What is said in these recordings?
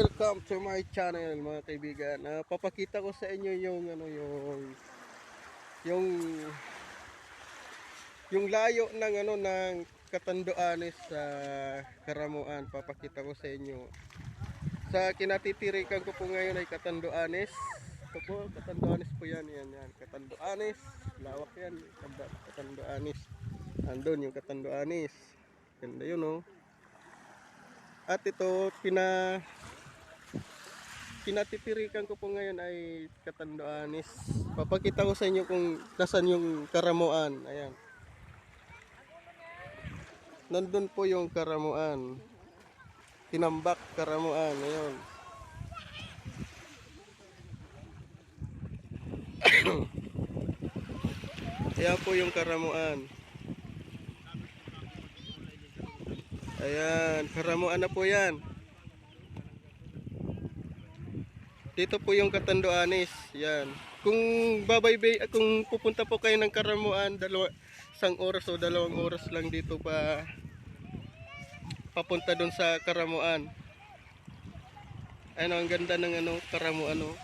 welcome to my channel mga kaibigan. Ah, papakita ko sa inyo yung ano yung yung yung layo ng ano ng Katanduanes sa Karamuan. Papakita ko sa inyo. Sa kinatitirikan ko po ngayon ay Katanduanes. Ito po, Katanduanes po yan. Yan, yan. Katanduanes. Lawak yan. Katanduanes. Andun yung Katanduanes. Ganda yun, oh. At ito, pina pinatitirikan ko po ngayon ay Katanduanes. Papakita ko sa inyo kung nasan yung Karamuan. Ayan. Nandun po yung Karamuan. Tinambak Karamuan. Ayun. Ayan po yung Karamuan. Ayan, Karamuan na po yan. Dito po yung Katanduanes. Yan. Kung babaybay, kung pupunta po kayo ng Karamuan, dalawa, isang oras o dalawang oras lang dito pa papunta doon sa Karamuan. Ano, ang ganda ng ano, Karamuan, oh.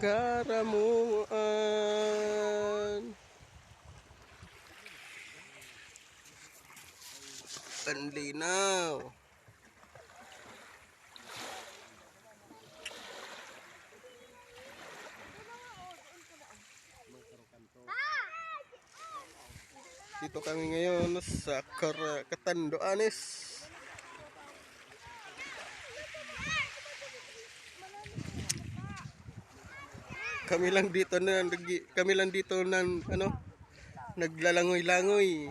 Karamuan. Ang Dito kami ngayon sa Kar- Katanduanes. Kami lang dito na kami lang dito nan ano naglalangoy-langoy.